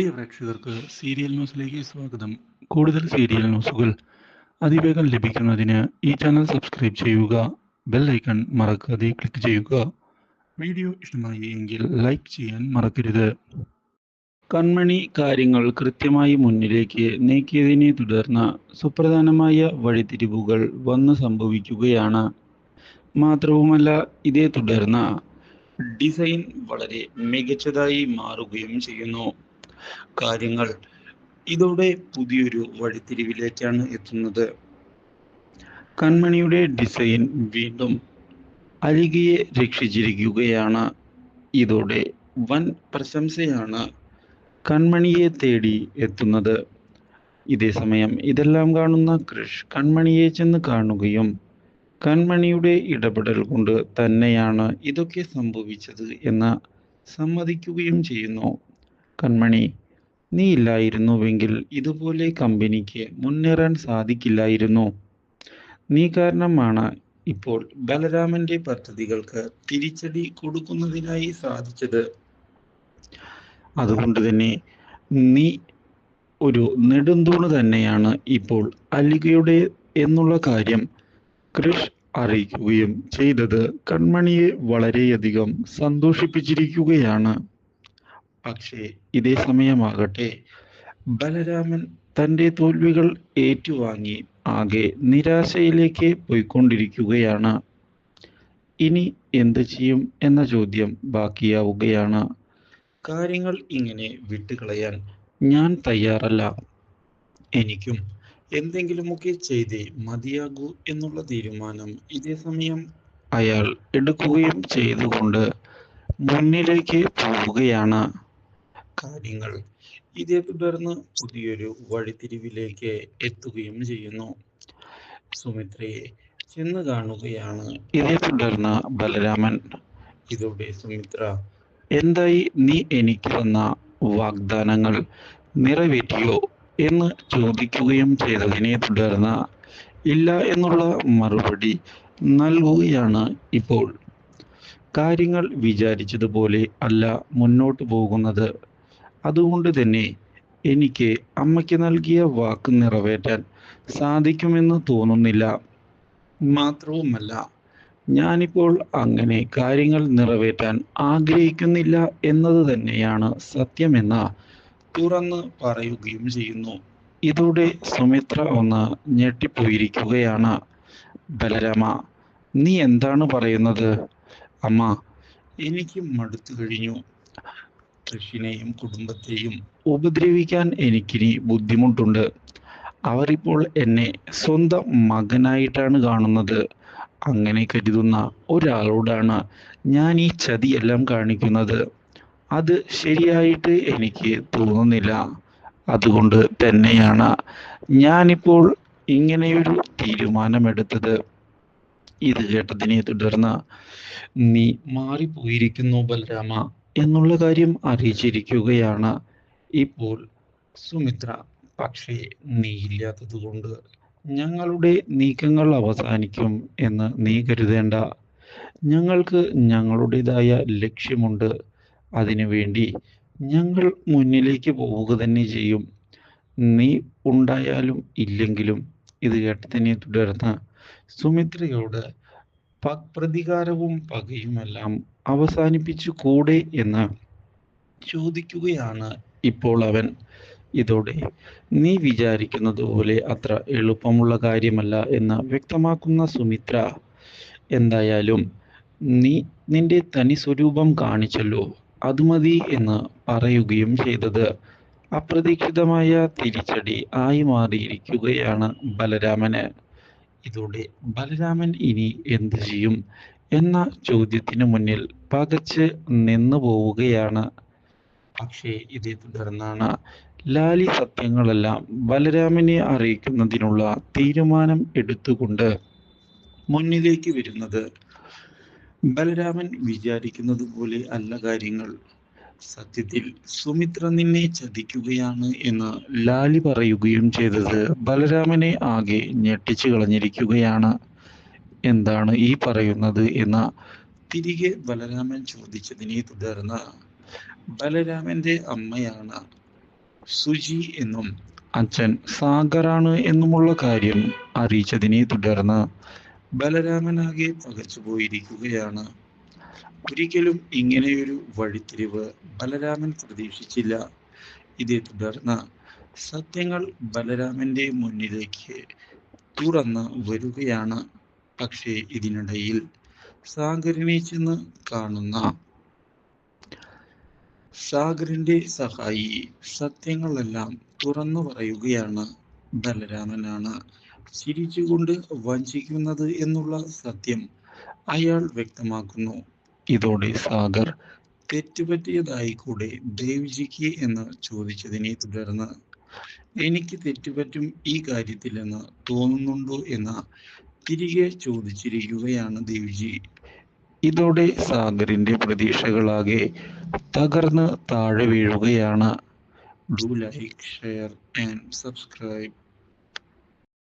പ്രിയ പ്രേക്ഷകർക്ക് സീരിയൽ ന്യൂസിലേക്ക് സ്വാഗതം. കൂടുതൽ സീരിയൽ ന്യൂസുകൾ അതിവേഗം ലഭിക്കുന്നതിന് ഈ ചാനൽ സബ്സ്ക്രൈബ് ചെയ്യുക ബെൽ ഐക്കൺ മറക്കാതെ ക്ലിക്ക് ചെയ്യുക. വീഡിയോ ഇഷ്ടമായി എങ്കിൽ ലൈക്ക് ചെയ്യാൻ മറക്കരുത്. കൺമണി കാര്യങ്ങൾ കൃത്യമായി മുന്നിലേക്ക് നീക്കിയതിനെ തുടർന്ന് സുപ്രധാനമായ വഴിത്തിരിവുകൾ വന്നു സംഭവിക്കുകയാണ്. മാത്രവുമല്ല ഇതേ തുടർന്ന് ഡിസൈൻ വളരെ മികച്ചതായി മാറുകയും ചെയ്യുന്നു. കാര്യങ്ങൾ. ഇതോടെ പുതിയൊരു വഴിത്തിരിവിലേക്കാണ് എത്തുന്നത്. കൺമണിയുടെ ഡിസൈൻ വീണ്ടും അഴുകിയെ രക്ഷിച്ചിരിക്കുകയാണ്. ഇതോടെ വൻ പ്രശംസയാണ് കൺമണിയെ തേടി എത്തുന്നത്. ഇതേസമയം ഇതെല്ലാം കാണുന്ന കൃഷ് കൺമണിയെ ചെന്ന് കാണുകയും കൺമണിയുടെ ഇടപെടൽ കൊണ്ട് തന്നെയാണ് ഇതൊക്കെ സംഭവിച്ചത് എന്ന് സമ്മതിക്കുകയും ചെയ്യുന്നു. കൺമണി നീ ഇല്ലായിരുന്നുവെങ്കിൽ ഇതുപോലെ കമ്പനിക്ക് മുന്നേറാൻ സാധിക്കില്ലായിരുന്നു. നീ കാരണമാണ് ഇപ്പോൾ ബലരാമന്റെ പദ്ധതികൾക്ക് തിരിച്ചടി കൊടുക്കുന്നതിനായി സാധിച്ചത്. അതുകൊണ്ട് തന്നെ നീ ഒരു നെടുന്തൂണ് തന്നെയാണ് ഇപ്പോൾ അലികയുടെ എന്നുള്ള കാര്യം കൃഷ് അറിയിക്കുകയും ചെയ്തത്. കൺമണിയെ വളരെയധികം സന്തോഷിപ്പിച്ചിരിക്കുകയാണ്. പക്ഷേ ഇതേ സമയമാകട്ടെ ബലരാമൻ തന്റെ തോൽവികൾ ഏറ്റുവാങ്ങി ആകെ നിരാശയിലേക്ക് പോയിക്കൊണ്ടിരിക്കുകയാണ്. ഇനി എന്ത് ചെയ്യും എന്ന ചോദ്യം ബാക്കിയാവുകയാണ്. കാര്യങ്ങൾ ഇങ്ങനെ വിട്ടുകളയാൻ ഞാൻ തയ്യാറല്ല. എനിക്കും എന്തെങ്കിലുമൊക്കെ ചെയ്തേ മതിയാകൂ എന്നുള്ള തീരുമാനം ഇതേ സമയം അയാൾ എടുക്കുകയും ചെയ്തുകൊണ്ട് മുന്നിലേക്ക് പോവുകയാണ്. കാര്യങ്ങൾ. ഇതേ തുടർന്ന് പുതിയൊരു വഴിത്തിരിവിലേക്ക് എത്തുകയും ചെയ്യുന്നു. സുമിത്രയെ ചെന്ന് കാണുകയാണ്. ഇതേ തുടർന്ന് ബലരാമൻ ഇതോടെ സുമിത്ര എന്തായി നീ എനിക്ക് തന്ന വാഗ്ദാനങ്ങൾ നിറവേറ്റിയോ? എന്ന് ചോദിക്കുകയും ചെയ്തതിനെ തുടർന്ന് ഇല്ല എന്നുള്ള മറുപടി നൽകുകയാണ് ഇപ്പോൾ. കാര്യങ്ങൾ വിചാരിച്ചതുപോലെ അല്ല മുന്നോട്ട് പോകുന്നത്. അതുകൊണ്ട് തന്നെ എനിക്ക് അമ്മയ്ക്ക് നൽകിയ വാക്ക് നിറവേറ്റാൻ സാധിക്കുമെന്ന് തോന്നുന്നില്ല. മാത്രവുമല്ല ഞാനിപ്പോൾ അങ്ങനെ കാര്യങ്ങൾ നിറവേറ്റാൻ ആഗ്രഹിക്കുന്നില്ല എന്നത് തന്നെയാണ് സത്യമെന്ന തുറന്ന് പറയുകയും ചെയ്യുന്നു. ഇതോടെ സുമിത്ര ഒന്ന് ഞെട്ടിപ്പോയിരിക്കുകയാണ്. ബലരമ നീ എന്താണ് പറയുന്നത്? അമ്മ എനിക്ക് മടുത്തു കഴിഞ്ഞു. കൃഷിനെയും കുടുംബത്തെയും ഉപദ്രവിക്കാൻ എനിക്കിനി ബുദ്ധിമുട്ടുണ്ട്. അവരിപ്പോൾ എന്നെ സ്വന്തം മകനായിട്ടാണ് കാണുന്നത്. അങ്ങനെ കരുതുന്ന ഒരാളോടാണ് ഞാൻ ഈ ചതിയെല്ലാം കാണിക്കുന്നത്. അത് ശരിയായിട്ട് എനിക്ക് തോന്നുന്നില്ല. അതുകൊണ്ട് തന്നെയാണ് ഞാനിപ്പോൾ ഇങ്ങനെയൊരു തീരുമാനമെടുത്തത്. ഇത് കേട്ടതിനെ തുടർന്ന് നീ മാറിപ്പോയിരിക്കുന്നു ബലരാമ എന്നുള്ള കാര്യം അറിയിച്ചിരിക്കുകയാണ് ഇപ്പോൾ സുമിത്ര. പക്ഷേ നീ ഇല്ലാത്തത് കൊണ്ട് ഞങ്ങളുടെ നീക്കങ്ങൾ അവസാനിക്കും എന്ന് നീ കരുതേണ്ട. ഞങ്ങൾക്ക് ഞങ്ങളുടേതായ ലക്ഷ്യമുണ്ട്. അതിനുവേണ്ടി ഞങ്ങൾ മുന്നിലേക്ക് പോവുക തന്നെ ചെയ്യും. നീ ഉണ്ടായാലും ഇല്ലെങ്കിലും ഇത് കേട്ടതിനെ തുടർന്ന് സുമിത്രയോട് പ്രതികാരവും പകയുമെല്ലാം അവസാനിപ്പിച്ചു കൂടെ എന്ന് ചോദിക്കുകയാണ് ഇപ്പോൾ അവൻ. ഇതോടെ നീ വിചാരിക്കുന്നത് പോലെ അത്ര എളുപ്പമുള്ള കാര്യമല്ല എന്ന് വ്യക്തമാക്കുന്ന സുമിത്ര. എന്തായാലും നീ നിന്റെ തനി സ്വരൂപം കാണിച്ചല്ലോ അത് മതി എന്ന് പറയുകയും ചെയ്തത്. അപ്രതീക്ഷിതമായ തിരിച്ചടി ആയി മാറിയിരിക്കുകയാണ് ബലരാമന്. ഇതോടെ ബലരാമൻ ഇനി എന്ത് ചെയ്യും എന്ന ചോദ്യത്തിന് മുന്നിൽ പകച്ച് നിന്നു പോവുകയാണ്. പക്ഷേ ഇതേ തുടർന്നാണ് ലാലി സത്യങ്ങളെല്ലാം ബലരാമനെ അറിയിക്കുന്നതിനുള്ള തീരുമാനം എടുത്തുകൊണ്ട് മുന്നിലേക്ക് വരുന്നത്. ബലരാമൻ വിചാരിക്കുന്നത് പോലെ അല്ല കാര്യങ്ങൾ. സത്യത്തിൽ സുമിത്ര നിന്നെ ചതിക്കുകയാണ് എന്ന് ലാലി പറയുകയും ചെയ്തത് ബലരാമനെ ആകെ ഞെട്ടിച്ചു കളഞ്ഞിരിക്കുകയാണ്. എന്താണ് ഈ പറയുന്നത് എന്ന് തിരികെ ബലരാമൻ ചോദിച്ചതിനെ തുടർന്ന് ബലരാമന്റെ അമ്മയാണ് സുജി എന്നും അച്ഛൻ സാഗറാണ് എന്നുമുള്ള കാര്യം അറിയിച്ചതിനെ തുടർന്ന് ബലരാമനാകെ പകച്ചുപോയിരിക്കുകയാണ്. ഒരിക്കലും ഇങ്ങനെയൊരു വഴിത്തിരിവ് ബലരാമൻ പ്രതീക്ഷിച്ചില്ല. ഇതേ തുടർന്ന് സത്യങ്ങൾ ബലരാമന്റെ മുന്നിലേക്ക് തുറന്ന് വരികയാണ്. പക്ഷേ ഇതിനിടയിൽ സാഗറിനെ ചെന്ന് കാണുന്ന സാഗറിന്റെ സഹായി സത്യങ്ങളെല്ലാം തുറന്നു പറയുകയാണ് ബലരാമനാണ്. ചിരിച്ചുകൊണ്ട് വഞ്ചിക്കുന്നത് എന്നുള്ള സത്യം അയാൾ വ്യക്തമാക്കുന്നു. ഇതോടെ സാഗർ തെറ്റുപറ്റിയതായി കൂടെ ദേവ്ജിക്ക് എന്ന് ചോദിച്ചതിനെ തുടർന്ന് എനിക്ക് തെറ്റുപറ്റും ഈ കാര്യത്തിലെന്ന് തോന്നുന്നുണ്ടോ? എന്ന് തിരികെ ചോദിച്ചിരിക്കുകയാണ് ദേവ്ജി. ഇതോടെ സാഗറിന്റെ പ്രതീക്ഷകളാകെ തകർന്ന് താഴെ വീഴുകയാണ്. Do like share and subscribe